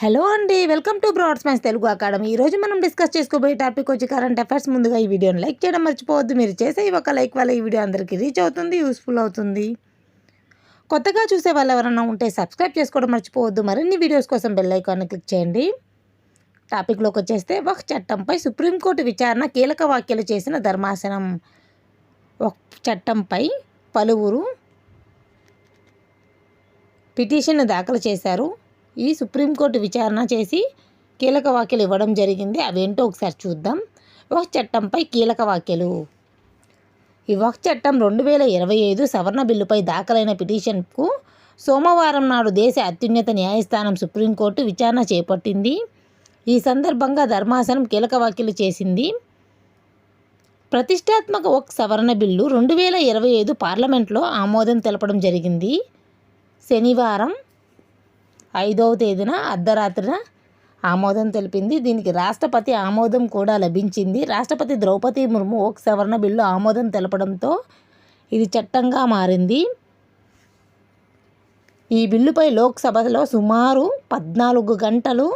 Hello అండి welcome to broad minds Telugu academy. ఈరోజు మనం డిస్కస్ చేసుకోబోయే టాపిక్ వచ్చి కరెంట్ అఫైర్స్ ముందుగా ఈ వీడియోని లైక్ చేయడం మర్చిపోవద్దు. మీరు చేసే ఒక లైక్ వల్ల ఈ వీడియో అందరికీ రీచ్ అవుతుంది యూస్ఫుల్ అవుతుంది. కొత్తగా చూసే వాళ్ళు ఎవరైనా ఉంటే సబ్స్క్రైబ్ చేసుకోవడం మర్చిపోవద్దు. మరిన్ని వీడియోస్ కోసం బెల్ ఐకాన్ని క్లిక్ చేయండి. టాపిక్లోకి వచ్చేస్తే వక్ చట్టంపై సుప్రీంకోర్టు విచారణ కీలక వ్యాఖ్యలు చేసిన ధర్మాసనం. వక్ చట్టంపై పలువురు పిటిషన్ దాఖలు చేశారు. ఈ సుప్రీంకోర్టు విచారణ చేసి కీలక వ్యాఖ్యలు ఇవ్వడం జరిగింది. అవేంటో ఒకసారి చూద్దాం. వక్ చట్టంపై కీలక వ్యాఖ్యలు. ఈ వక్ చట్టం రెండు వేల ఇరవై ఐదు సవరణ బిల్లుపై దాఖలైన పిటిషన్కు సోమవారం నాడు దేశ అత్యున్నత న్యాయస్థానం సుప్రీంకోర్టు విచారణ చేపట్టింది. ఈ సందర్భంగా ధర్మాసనం కీలక వ్యాఖ్యలు చేసింది. ప్రతిష్టాత్మక ఒక్ సవరణ బిల్లు రెండు వేల ఇరవై ఐదు పార్లమెంట్లో ఆమోదం తెలపడం జరిగింది. శనివారం ఐదవ తేదీన అర్ధరాత్రిన ఆమోదం తెలిపింది. దీనికి రాష్ట్రపతి ఆమోదం కూడా లభించింది. రాష్ట్రపతి ద్రౌపది ముర్ము ఓక్ సవరణ బిల్లు ఆమోదం తెలపడంతో ఇది చట్టంగా మారింది. ఈ బిల్లుపై లోక్సభలో సుమారు పద్నాలుగు గంటలు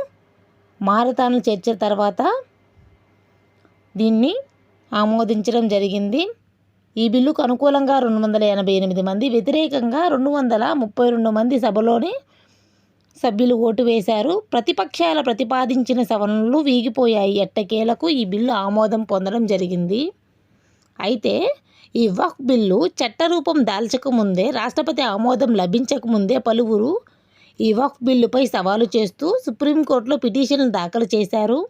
మారతాన్లు చర్చ తర్వాత దీన్ని ఆమోదించడం జరిగింది. ఈ బిల్లుకు అనుకూలంగా రెండు వందల ఎనభై ఎనిమిది మంది వ్యతిరేకంగా రెండు వందల ముప్పై రెండు మంది సభలోనే సభ్యులు ఓటు వేశారు. ప్రతిపక్షాల ప్రతిపాదించిన సవరణలు వీగిపోయాయి. ఎట్టకేలకు ఈ బిల్లు ఆమోదం పొందడం జరిగింది. అయితే ఈ వక్ బిల్లు చట్టరూపం దాల్చకముందే రాష్ట్రపతి ఆమోదం లభించకముందే పలువురు ఈ వక్ బిల్లుపై సవాలు చేస్తూ సుప్రీంకోర్టులో పిటిషన్ దాఖలు చేశారు.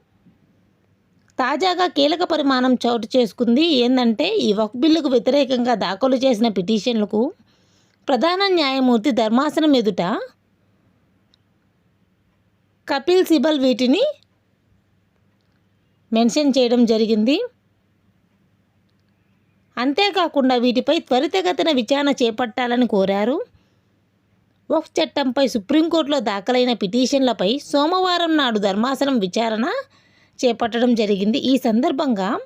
తాజాగా కీలక పరిమాణం చోటు చేసుకుంది. ఏంటంటే ఈ వక్ బిల్లుకు వ్యతిరేకంగా దాఖలు చేసిన పిటిషన్లకు ప్రధాన న్యాయమూర్తి ధర్మాసనం ఎదుట కపిల్ సిబల్ వీటిని మెన్షన్ చేయడం జరిగింది. అంతేకాకుండా వీటిపై త్వరితగతిన విచారణ చేపట్టాలని కోరారు. వఫ్ చట్టంపై సుప్రీంకోర్టులో దాఖలైన పిటిషన్లపై సోమవారం నాడు ధర్మాసనం విచారణ చేపట్టడం జరిగింది. ఈ సందర్భంగా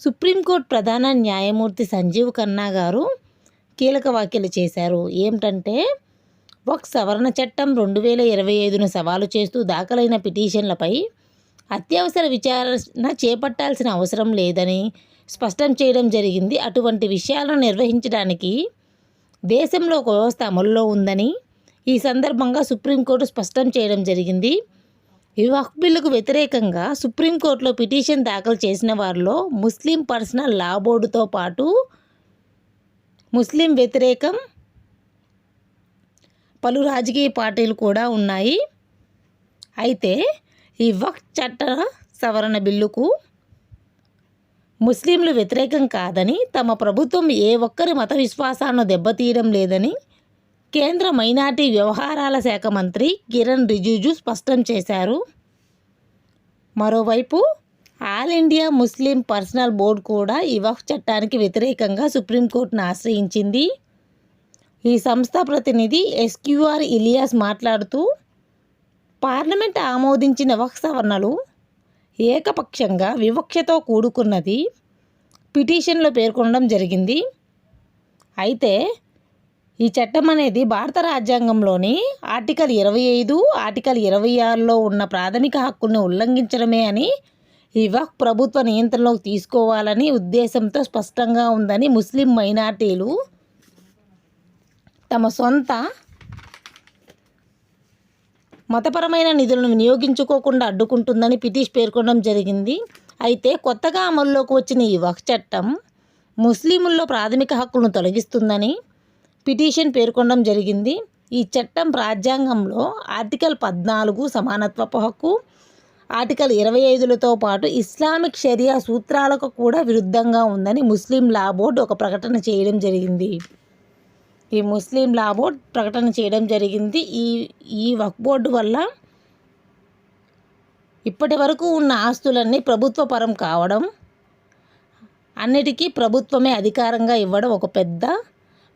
సుప్రీంకోర్టు ప్రధాన న్యాయమూర్తి సంజీవ్ ఖన్నా గారు కీలక వ్యాఖ్యలు చేశారు. ఏమిటంటే వక్ సవరణ చట్టం రెండు వేల ఇరవై ఐదును సవాలు చేస్తూ దాఖలైన పిటిషన్లపై అత్యవసర విచారణ చేపట్టాల్సిన అవసరం లేదని స్పష్టం చేయడం జరిగింది. అటువంటి విషయాలను నిర్వహించడానికి దేశంలో ఒక వ్యవస్థ అమలులో ఉందని ఈ సందర్భంగా సుప్రీంకోర్టు స్పష్టం చేయడం జరిగింది. ఈ వక్ బిల్లుకు వ్యతిరేకంగా సుప్రీంకోర్టులో పిటిషన్ దాఖలు చేసిన వారిలో ముస్లిం పర్సనల్ లా బోర్డుతో పాటు ముస్లిం వ్యతిరేకం పలు రాజకీయ పార్టీలు కూడా ఉన్నాయి. అయితే ఈ వక్ఫ్ చట్ట సవరణ బిల్లుకు ముస్లింలు వ్యతిరేకం కాదని తమ ప్రభుత్వం ఏ ఒక్కరి మత విశ్వాసాలను దెబ్బతీయడం లేదని కేంద్ర మైనార్టీ వ్యవహారాల శాఖ మంత్రి కిరణ్ రిజిజు స్పష్టం చేశారు. మరోవైపు all India Muslim personal board కూడా ఈ వక్ఫ్ చట్టానికి వ్యతిరేకంగా సుప్రీంకోర్టును ఆశ్రయించింది. ఈ సంస్థ ప్రతినిధి ఎస్క్యూఆర్ ఇలియాస్ మాట్లాడుతూ పార్లమెంట్ ఆమోదించిన వక్ ఏకపక్షంగా వివక్షతో కూడుకున్నది పిటిషన్లో పేర్కొనడం జరిగింది. అయితే ఈ చట్టం అనేది భారత రాజ్యాంగంలోని ఆర్టికల్ ఇరవై ఐదు ఆర్టికల్ ఇరవై ఆరులో ఉన్న ప్రాథమిక హక్కుల్ని ఉల్లంఘించడమే అని ఈ వక్ ప్రభుత్వ నియంత్రణలోకి తీసుకోవాలని ఉద్దేశంతో స్పష్టంగా ఉందని ముస్లిం మైనార్టీలు తమ సొంత మతపరమైన నిధులను వినియోగించుకోకుండా అడ్డుకుంటుందని పిటిష్ పేర్కొనడం జరిగింది. అయితే కొత్తగా అమల్లోకి వచ్చిన ఈ వక్ చట్టం ముస్లింల్లో ప్రాథమిక హక్కులను తొలగిస్తుందని పిటిషన్ పేర్కొనడం జరిగింది. ఈ చట్టం రాజ్యాంగంలో ఆర్టికల్ పద్నాలుగు సమానత్వపు హక్కు ఆర్టికల్ ఇరవై ఐదులతో పాటు ఇస్లామిక్ షరియా సూత్రాలకు కూడా విరుద్ధంగా ఉందని ముస్లిం లా బోర్డు ఒక ప్రకటన చేయడం జరిగింది. ఈ ముస్లిం లా బోర్డ్ ప్రకటన చేయడం జరిగింది. ఈ ఈ వక్ బోర్డు వల్ల ఇప్పటి వరకు ఉన్న ఆస్తులన్నీ ప్రభుత్వ పరం కావడం అన్నిటికీ ప్రభుత్వమే అధికారంగా ఇవ్వడం ఒక పెద్ద